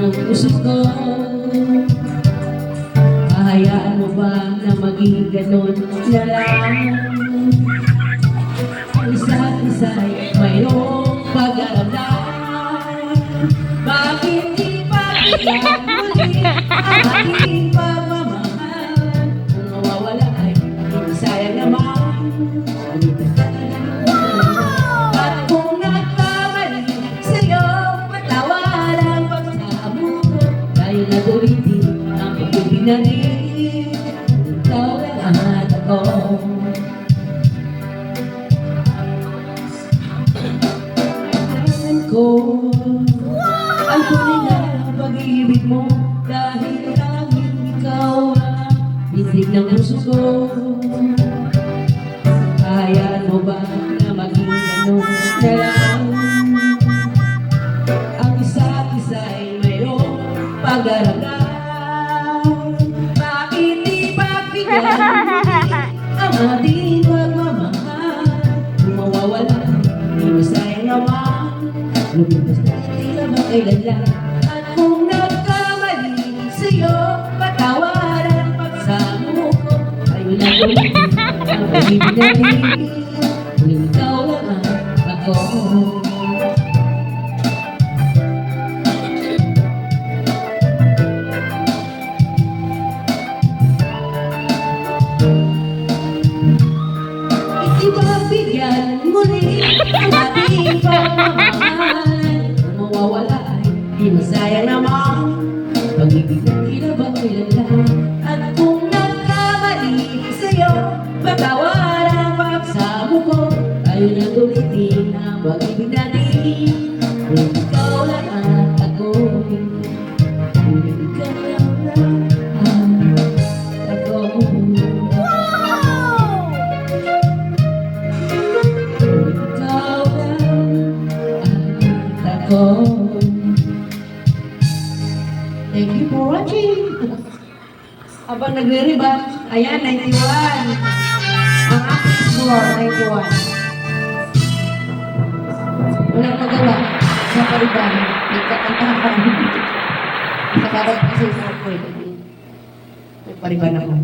ng puso ko Hayaan mo ba na maging ganon na lang? Ang isa't isa'y mayroong pag-aalam Bakit di pa bigyan muli ang aking pagmamahal Kung mawawala ay hindi sayang naman nagulitin ang pag-ibig na rin. Ikaw lang at ako ko. Ang tunay na pag-ibig mo Dahil tanging ikaw ang Bitig ng puso ko. Hayaan mo ba pag-aralan Bakit di pagbigyan ang ating pagmamahal mawawala, sayang naman Lumipas na tila ba kailan lang At kung nagkamali Patawaran ang pagsamo ko Ayaw na ulitin ang natin Kung ikaw pagmamahal Kung mawawala ay di masaya naman. Pag-ibig ako. Thank you for watching. Habang nagre-reband, ayan, 91. Ang aking score, 91. Walang magawa sa pariban. Nagkakantahan. Sa karap kasi sa pwede. May pariban ako.